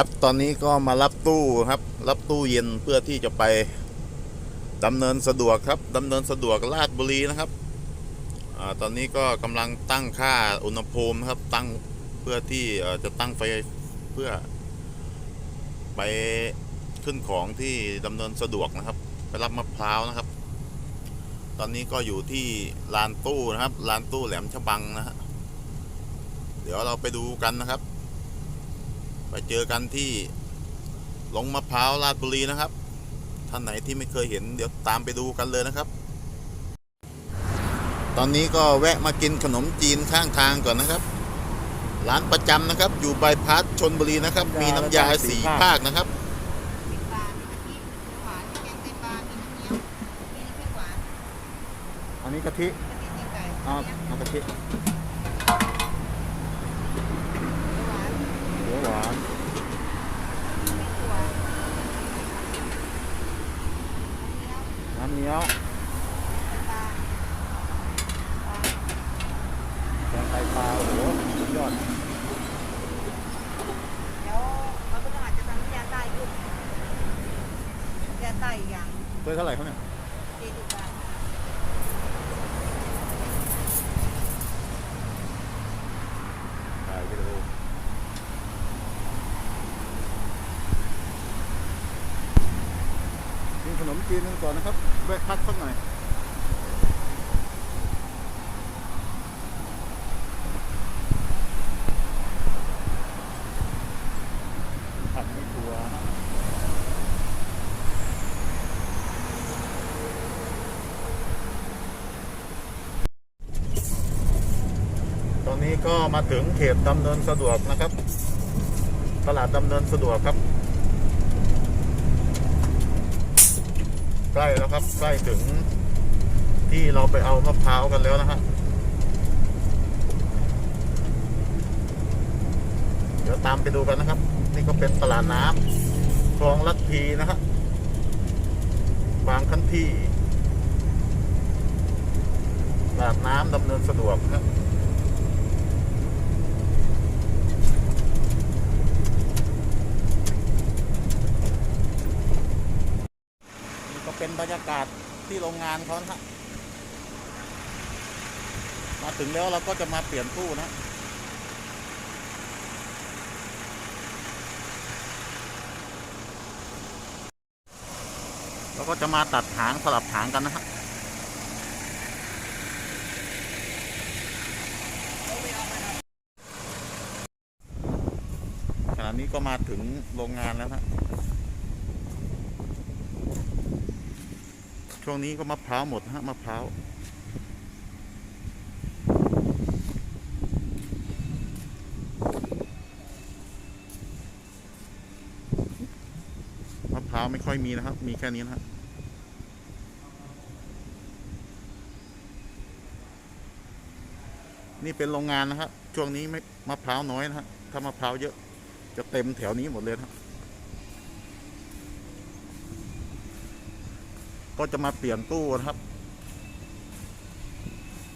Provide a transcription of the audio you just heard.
ครับตอนนี้ก็มารับตู้ครับ รับตู้เย็นเพื่อที่จะไปดำเนินสะดวกครับดำเนินสะดวกลาดบุรีนะครับอตอนนี้ก็กำลังตั้งค่าอุณหภูมินะครับ ตั้งเพื่อที่จะตั้งไฟเพื่อ ไปขึ้นของที่ดำเนินสะดวกนะครับ ไปรับมะพร้าวนะครับ ตอนนี้ก็อยู่ที่ลานตู้นะครับลานตู้แหลมฉบังนะฮะเดี๋ยวเราไปดูกันนะครับ ไปเจอกันที่หลงมะพร้าวลาดบุรีนะครับ ท่านไหนที่ไม่เคยเห็นเดี๋ยวตามไปดูกันเลยนะครับ ตอนนี้ก็แวะมากินขนมจีนข้างทางก่อนนะครับ ร้านประจำนะครับ อยู่บายพาสชนบุรีนะครับ มีน้ำยาสีภาคนะครับปลามีกะทิหวานแกงไตปลามีน้ำเงี้ยวมีน้ำพริกหวานอันนี้กะทิกะทิตีไก่เอาเนี้ยเอากะทิหวาน หัวหวานน้ำเนี้ยวแกงไตปลาโอ้โหสุดยอดเดี๋ยวเราก็ต้องอาจจะทำยาใต้ขึ้นน้ำยาใต้อีกอย่าง ตัวเท่าไหร่เขาเนี่ย สี่สิบบาท ถ่ายไปเลยกิน ขนมจีนกันก่อนนะครับแวะพักสักหน่อยผัดไม่ทัวตอนนี้ก็มาถึงเขตดำเนินสะดวกนะครับ ตลาดดำเนินสะดวกครับ ใก ล้แล้วครับ ใกล้ถึงที่เราไปเอามะพร้าวกันแล้วนะฮะเดี๋ยวตามไปดูกันนะครับ นี่ก็เป็นตลาดน้ำคลองลัดพีนะฮะบางคันที่ตลาดน้ำดำเนินสะดวกนะครับ นี่ก็ เป็นบรรยากาศที่โรงงานเขานะฮะมาถึงแล้วเราก็จะมาเปลี่ยนตู้นะเราก็จะมาตัดหางสลับหางกันนะฮะขณะนี้ก็มาถึงโรงงานแล้วนะ ช่วงนี้ก็มะพร้าวหมดนะฮะมะพร้าวมะพร้าวไม่ค่อยมีนะครับ มีแค่นี้นะฮะนี่เป็นโรงงานนะครับช่วงนี้ไม่มะพร้าวน้อยนะฮะถ้ามะพร้าวเยอะจะเต็มแถวนี้หมดเลยนะฮะ ก็จะมาเปลี่ยนตู้นะครับ